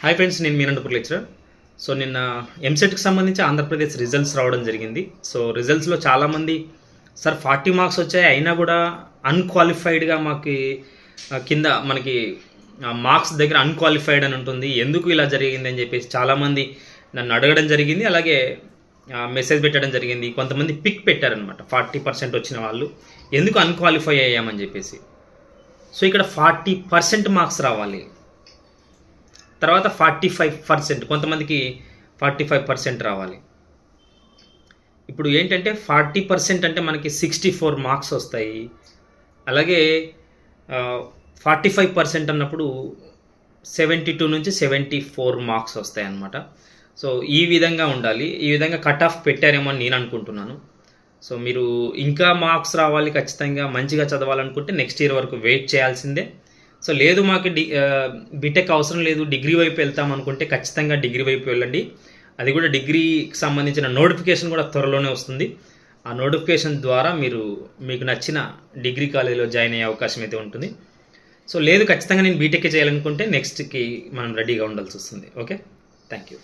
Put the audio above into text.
Hi friends నేను మీనంటపూర్ lecturer so నిన్న ఎంసెట్కి సంబంధించి ఆంధ్రప్రదేశ్ రిజల్ట్స్ రావడం జరిగింది. సో రిజల్ట్స్లో చాలామంది సార్ ఫార్టీ మార్క్స్ వచ్చాయి అయినా కూడా అన్క్వాలిఫైడ్గా మాకు కింద మనకి మార్క్స్ దగ్గర అన్క్వాలిఫైడ్ అని ఉంటుంది. ఎందుకు ఇలా జరిగింది? అని చెప్పేసి చాలామంది నన్ను అడగడం జరిగింది. అలాగే మెసేజ్ పెట్టడం జరిగింది. కొంతమంది పిక్ పెట్టారనమాట ఫార్టీ పర్సెంట్ వచ్చిన వాళ్ళు. ఎందుకు అన్క్వాలిఫై అయ్యామని చెప్పేసి? సో ఇక్కడ ఫార్టీ పర్సెంట్ మార్క్స్ రావాలి. తర్వాత ఫార్టీ ఫైవ్ పర్సెంట్ కొంతమందికి ఫార్టీ ఫైవ్ పర్సెంట్ రావాలి. ఇప్పుడు ఏంటంటే ఫార్టీ పర్సెంట్ అంటే మనకి సిక్స్టీ ఫోర్ మార్క్స్ వస్తాయి. అలాగే ఫార్టీ ఫైవ్ పర్సెంట్ అన్నప్పుడు సెవెంటీ టూ నుంచి సెవెంటీ ఫోర్ మార్క్స్ వస్తాయి అన్నమాట సో ఈ విధంగా ఉండాలి. ఈ విధంగా కట్ ఆఫ్ పెట్టారేమో అని నేను అనుకుంటున్నాను. సో మీరు ఇంకా మార్క్స్ రావాలి ఖచ్చితంగా మంచిగా చదవాలనుకుంటే నెక్స్ట్ ఇయర్ వరకు వెయిట్ చేయాల్సిందే. సో లేదు మాకు డి బీటెక్ అవసరం లేదు డిగ్రీ వైపు వెళ్తాం అనుకుంటే ఖచ్చితంగా డిగ్రీ వైపు వెళ్ళండి. అది కూడా డిగ్రీకి సంబంధించిన నోటిఫికేషన్ కూడా త్వరలోనే వస్తుంది. ఆ నోటిఫికేషన్ ద్వారా మీరు మీకు నచ్చిన డిగ్రీ కాలేజీలో జాయిన్ అయ్యే అవకాశం అయితే ఉంటుంది. సో లేదు ఖచ్చితంగా నేను బీటెక్ చేయాలనుకుంటే నెక్స్ట్కి మనం రెడీగా ఉండాల్సి వస్తుంది. Okay thank you